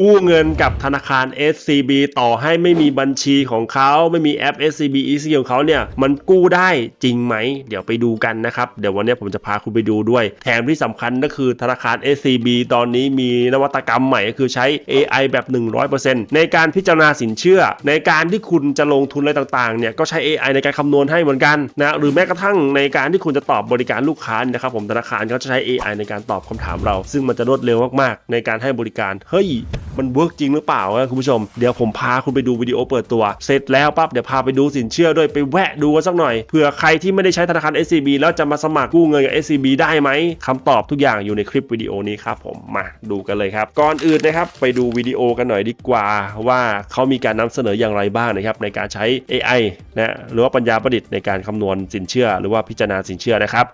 กู้เงินกับธนาคาร SCB ต่อให้ไม่มีบัญชีของเขาไม่มีแอป SCB Easy ของเขาเนี่ยมันกู้ได้จริงไหม เดี๋ยวไปดูกันนะครับ เดี๋ยววันนี้ผมจะพาคุณไปดูด้วย แถมที่สำคัญก็คือธนาคาร SCB ตอนนี้มีนวัตกรรมใหม่ก็คือใช้ AI แบบ 100%ในการพิจารณาสินเชื่อ ในการที่คุณจะลงทุนอะไรต่างๆเนี่ยก็ใช้ AI ในการคำนวณให้เหมือนกันนะหรือแม้กระทั่งในการที่คุณจะตอบบริการลูกค้าเนี่ยนะครับผมธนาคารเขาจะใช้ AI ในการตอบคำถามเรา ซึ่งมันจะรวดเร็วมากๆ ในการให้บริการเฮ้ย มันเวิร์กจริงหรือเปล่านะคุณผู้ชม เดี๋ยวผมพาคุณไปดูวิดีโอเปิดตัว เสร็จแล้วปั๊บเดี๋ยวพาไปดูสินเชื่อด้วยไปแวะดูกันสักหน่อยเผื่อใครที่ไม่ได้ใช้ธนาคาร SCB แล้วจะมาสมัครกู้เงินกับ SCB ได้ไหมคำตอบทุกอย่างอยู่ในคลิปวิดีโอนี้ครับผมมาดูกันเลยครับ ก่อนอื่นนะครับไปดูวิดีโอกันหน่อยดีกว่า ว่าเขามีการนำเสนออย่างไรบ้างนะครับในการใช้ AI นะหรือว่าปัญญาประดิษฐ์ในการคำนวณสินเชื่อ หรือว่าพิจารณาสินเชื่อนะครับ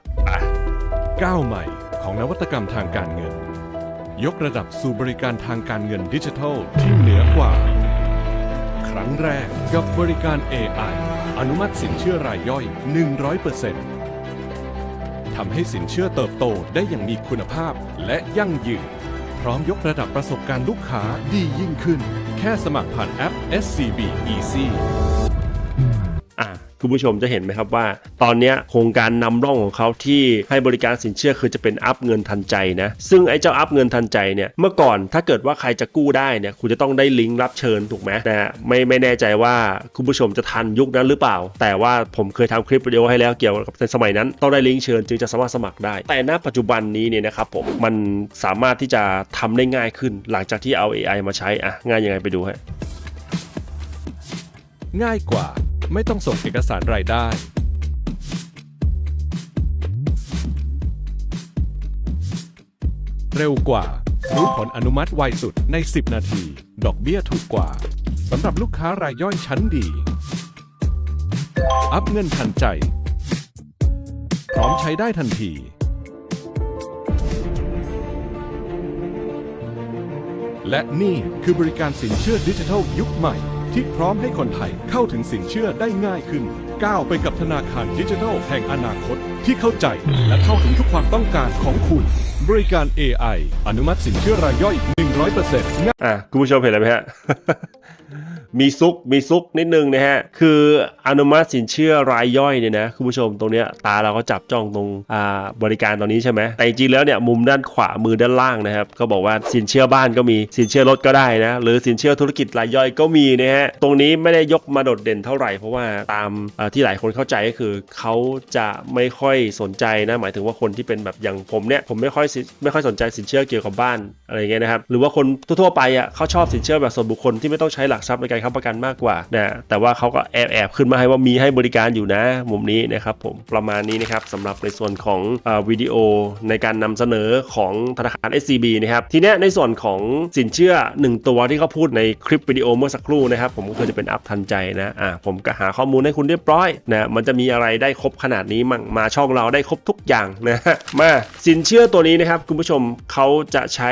ก้าวใหม่ของนวัตกรรมทางการเงิน ยกระดับสู่บริการทางการเงินดิจิทัลที่เหนือกว่า ครั้งแรกกับบริการ AI อนุมัติสินเชื่อรายย่อย 100%ทำให้สินเชื่อเติบโตได้อย่างมีคุณภาพและยั่งยืน พร้อมยกระดับประสบการณ์ลูกค้าดียิ่งขึ้น แค่สมัครผ่านแอป SCB Easy อะ คุณผู้ชมจะเห็นไหมครับว่า ตอนนี้โครงการนำร่องของเขาที่ให้บริการสินเชื่อคือจะเป็นอัพเงินทันใจนะ ซึ่งไอ้เจ้าอัพเงินทันใจเนี่ยเมื่อก่อนถ้าเกิดว่าใครจะกู้ได้เนี่ยคุณจะต้องได้ลิงก์รับเชิญถูกไหมนะฮะไม่ไม่แน่ใจว่าคุณผู้ชมจะทันยุคนั้นหรือเปล่า แต่ว่าผมเคยทำคลิปวิดีโอให้แล้วเกี่ยวกับในสมัยนั้นต้องได้ลิงก์เชิญจึงจะสามารถสมัครได้ แต่ณปัจจุบันนี้เนี่ยนะครับผมมันสามารถที่จะทำได้ง่ายขึ้น หลังจากที่เอา AI มาใช้อะง่ายยังไงไปดูฮะง่ายกว่า ไม่ต้องส่งเอกสารรายได้ เร็วกว่า รู้ผลอนุมัติไวสุดใน 10 นาที ดอกเบี้ยถูกกว่าสำหรับลูกค้ารายย่อยชั้นดี อัพเงินทันใจ พร้อมใช้ได้ทันทีและนี่คือบริการสินเชื่อดิจิทัลยุคใหม่ ที่พร้อมให้คนไทยเข้าถึงสินเชื่อได้ง่ายขึ้น ก้าวไปกับธนาคารดิจิทัลแห่งอนาคต ที่เข้าใจและเข้าถึงทุกความต้องการของคุณ บริการ AI อนุมัติสินเชื่อรายย่อย100%อะคุณผู้ชมเห็นอะไรไหมฮะ มีซุกมีซุกนิดนึงนะฮะ คืออนุมัติสินเชื่อรายย่อยเนี่ยนะคุณผู้ชมตรงเนี้ยตาเราก็จับจ้องตรงอ่าบริการตรงนี้ใช่ไหมแต่จริงๆแล้วเนี่ยมุมด้านขวามือด้านล่างนะครับก็บอกว่าสินเชื่อบ้านก็มีสินเชื่อรถก็ได้นะหรือสินเชื่อธุรกิจรายย่อยก็มีนะฮะตรงนี้ไม่ได้ยกมาโดดเด่นเท่าไหร่เพราะว่าตามอ่าที่หลายคนเข้าใจก็คือเขาจะไม่ค่อยสนใจนะ หมายถึงว่าคนที่เป็นแบบอย่างผมเนี่ยผมไม่ค่อยไม่ค่อยสนใจสินเชื่อเกี่ยวกับบ้านอะไรอย่างเงี้ยนะครับหรือว่าคนทั่วไปอะเขาชอบสินเชื่อแบบส่วนบุคคลที่ไม่ต้องใช้หลักทรัพย์ในการค้ำประกันมากกว่านะแต่ว่าเขาก็แอบแอบขึ้นมาให้ว่ามีให้บริการอยู่นะ มุมนี้นะครับผมประมาณนี้นะครับสำหรับในส่วนของอวิดีโอในการนำเสนอของธนาคาร SCB นะครับทีนี้ในส่วนของสินเชื่อ 1 ตัวที่เขาพูดในคลิปวิดีโอเมื่อสักครู่นะครับผมก็คือจะเป็นอัพทันใจนะอ่าผมก็หาข้อมูลให้คุณเรียบร้อยนะมันจะมีอะไรได้ครบขนาดนี้มั่งมาช่องเราได้ครบทุกอย่างนะฮะมาสินเชื่อตัวนี้นะครับคุณผู้ชมเขาจะใช้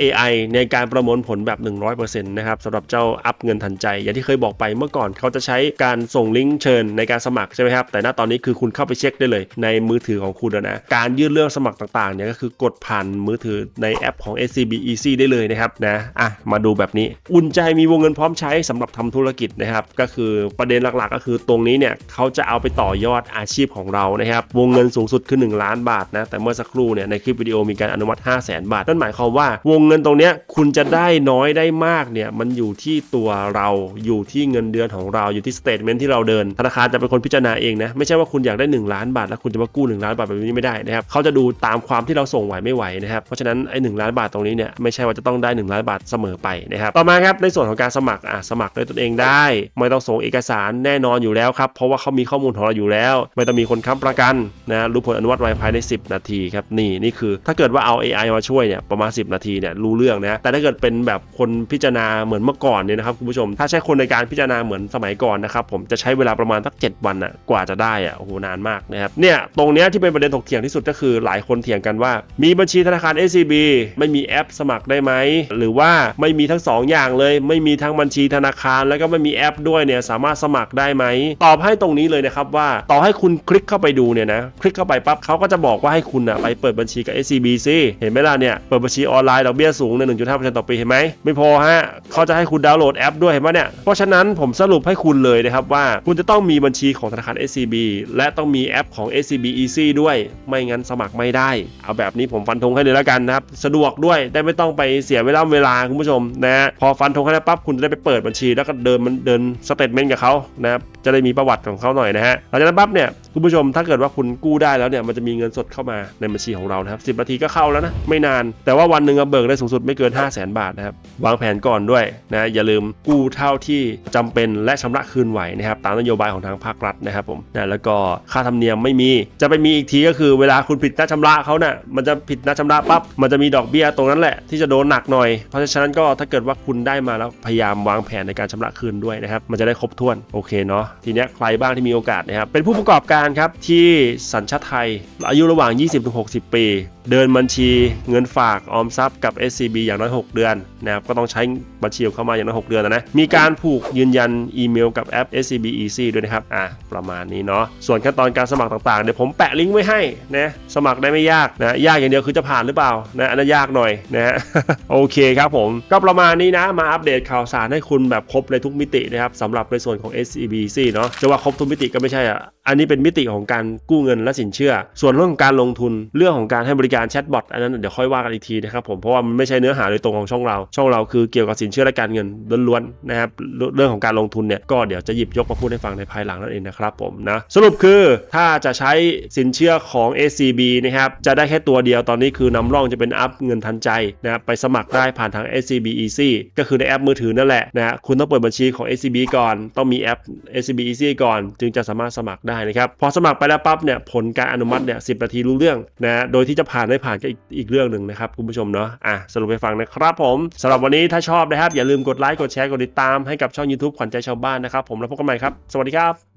AI ในการประมวลผลแบบ 100%นะครับสำหรับเจ้าอัพเงินทันใจ อย่างที่เคยบอกไปเมื่อก่อนเขาจะใช้การส่งลิงก์เชิญในการสมัครใช่ไหมครับแต่ณตอนนี้คือคุณเข้าไปเช็คได้เลย ในมือถือของคุณนะการยื่นเรื่องสมัครต่างๆเนี่ยก็คือกดผ่านมือถือในแอปของ SCB Easy ได้เลยนะครับนะอะมาดูแบบนี้อุ่นใจมีวงเงินพร้อมใช้สำหรับทำธุรกิจนะครับก็คือประเด็นหลักๆ ก็คือตรงนี้เนี่ยเขาจะเอาไปต่อยอดอาชีพของเรานะครับวงงเงินสูงสุดคือ 1 ล้านบาทนะ แต่เมื่อสักครู่เนี่ยในคลิปวิดีโอมีการอนุมัติ 5 0 0 0 0 0บาท นั่นหมายความว่าวงเงินตรงเนี้ยคุณจะได้น้อยได้มากเนี่ยมันอยู่ที่ตัวเราอยู่ที่เงินเดือนของเราอยู่ที่สเตทเมนต์ที่เราเดินธนาคารจะเป็นคนพิจารณาเองนะไม่ใช่ว่าคุณอยากได้ 1 ล้านบาท แล้วคุณจะมากู้ 1 ล้านบาทแบบนี้ไม่ได้นะครับเขาจะดูตามความที่เราส่งไหวไม่ไหวนะครับเพราะฉะนั้นไอ้หล้านบาทตรงนี้เนี่ยไม่ใช่ว่าจะต้องได้ 1 ล้านบาทเสมอไปนะครับต่อมาครับในส่วนของการสมัครอะสมัครด้วยตนเองได้ ไม่ต้องส่งเอกสารแน่นอนอยู่แล้วครับเพราะว่าเขามีข้อมูลของเราอยู่แล้ว ไม่ต้องมีคนค้ำประกันนะรู้ผลอนุมัติไวภายใน 10 นาทีครับนี่นี่คือ ถ้าเกิดว่าเอา AI มาช่วยเนี่ยประมาณ 10 นาทีเนี่ยรู้เรื่องนะแต่ถ้าเกิดเป็นแบบคนพิจารณาเหมือนเมื่อก่อนเนี่ยนะครับคุณผู้ชม ถ้าใช้คนในการพิจารณาเหมือนสมัยก่อนนะครับผมจะใช้เวลาประมาณสัก 7 วันอะกว่าจะได้อะโอ้โหนานมากนะครับเนี่ยตรงเนี้ยที่เป็นประเด็นถกเถียงที่สุดก็คือหลายคนเถียงกันว่า มีบัญชีธนาคาร SCB ไม่มีแอปสมัครได้ไหมหรือว่าไม่มีทั้งสองอย่างเลย ไม่มีทั้งบัญชีธนาคาร แล้วก็ไม่มีแอปด้วยเนี่ยสามารถสมัครได้ไหมตอบให้ตรงนี้เลยนะครับว่าต่อให้คุณคลิกเข้าไปดูเนี่ยนะคลิกเข้าไปปั๊บเขาก็จะบอกว่าให้คุณอะไปเปิดบัญชีกับ SCB ซิเห็นไหมล่ะเนี่ยเปิดบัญชีออนไลน์ดอกเบี้ยสูงใน1.5%ต่อปีเห็นไหมไม่พอฮะเขาจะให้คุณดาวน์โหลดแอปด้วยเห็นไหมเนี่ยเพราะฉะนั้นผมสรุปให้คุณเลยนะครับว่า คุณจะต้องมีบัญชีของธนาคาร SCB และต้องมีแอปของ SCB Easy ด้วยไม่งั้นสมัครไม่ได้ เอาแบบนี้ผมฟันธงให้เลยแล้วกันนะครับสะดวกด้วยได้ไม่ต้องไปเสียเวลาเวลาคุณผู้ชมนะฮะพอฟันธงให้แล้วปั๊บคุณจะได้ไปเปิดบัญชีแล้วก็เดินมันเดินสเตทเมนต์กับเขานะ จะได้มีประวัติของเขาหน่อยนะฮะหลังจากนั้นปั๊บเนี่ยคุณผู้ชมถ้าเกิดว่าคุณกู้ได้แล้วเนี่ยมันจะมีเงินสดเข้ามาในบัญชีของเรานะครับ10นาทีก็เข้าแล้วนะไม่นาน แต่ว่าวันหนึ่งเบิกได้สูงสุดไม่เกิน 5 0 0 0 0 0บาทนะครับวางแผนก่อนด้วยนะอย่าลืมกู้เท่าที่จำเป็นและชำระคืนไหวนะครับตามนโยบายของทางภาครัฐนะครับผมนะแล้วก็ค่าธรรมเนียมไม่มีจะไปมีอีกทีก็คือเวลาคุณผิดนัดชำระเขาเนี่ยมันจะผิดนัดชำระปั๊บมันจะมีดอกเบี้ยตรงนั้นแหละที่จะโดนหนักหน่อย เพราะฉะนั้นก็ถ้าเกิดว่าคุณได้มาแล้วพยายามวางแผนในการชำระคืนด้วยนะครับมันจะได้ครบถ้วนโอเคเนาะทีนี้ใครบ้างที่มีโอกาสนะครับเป็นผู้ประกอบการครับที่สัญชาติไทยอายุระหว่าง 20-60 ปี เดินบัญชีเงินฝากออมทรัพย์กับ SCB อย่างน้อย 6 เดือนนะครับก็ต้องใช้บัญชีเข้ามาอย่างน้อย6เดือนนะนะมีการผูกยืนยันอีเมลกับแอป SCB Easy ด้วยนะครับอะประมาณนี้เนาะส่วนขั้นตอนการสมัครต่างๆเดี๋ยวผมแปะลิงก์ไว้ให้นะสมัครได้ไม่ยากนะยากอย่างเดียวคือจะผ่านหรือเปล่านะอันนั้นยากหน่อยนะฮะโอเคครับผมก็ประมาณนี้นะมาอัปเดตข่าวสารให้คุณแบบครบในทุกมิตินะครับสำหรับในส่วนของ SCB Easy เนาะจะว่าครบทุกมิติก็ไม่ใช่อะอันนี้เป็นมิติของการกู้เงินและสินเชื่อ ส่วนเรื่องการลงทุนเรื่องของการให้บริการแชทบอทอันนั้นเดี๋ยวค่อยว่ากันอีกทีนะครับผมเพราะว่ามันไม่ใช่เนื้อหาโดยตรงของช่องเรา ช่องเราคือเกี่ยวกับสินเชื่อและการเงินล้วนๆนะครับเรื่องของการลงทุนเนี่ยก็เดี๋ยวจะหยิบยกมาพูดให้ฟังในภายหลังนั่นเองนะครับผมนะสรุปคือถ้าจะใช้สินเชื่อของ SCB นะครับจะได้แค่ตัวเดียวตอนนี้คือนำร่องจะเป็นอัพเงินทันใจนะครับไปสมัครได้ผ่านทาง SCB Easy ก็คือในแอปมือถือนั่นแหละนะฮะคุณต้องเปิดบัญชีของ SCB ก่อน ต้องมีแอป SCB Easy ก่อน จึงจะสามารถสมัครได้นะครับพอสมัครไปแล้วปั๊บเนี่ยผลการอนุมัติเนี่ยสินาทีรู้เรื่องนะโดยที่จะผ่านไม่ผ่านก็อีกอีกเรื่องหนึ่งนะครับคุณผู้ชมเนาะอะสรุปไปฟังนะครับผมสำหรับวันนี้ถ้าชอบนะครับ อย่าลืมกดไลค์กดแชร์กดติดตามให้กับช่อง YouTube ขวัญใจชาวบ้านนะครับผมแล้วพบกันใหม่ครับ สวัสดีครับ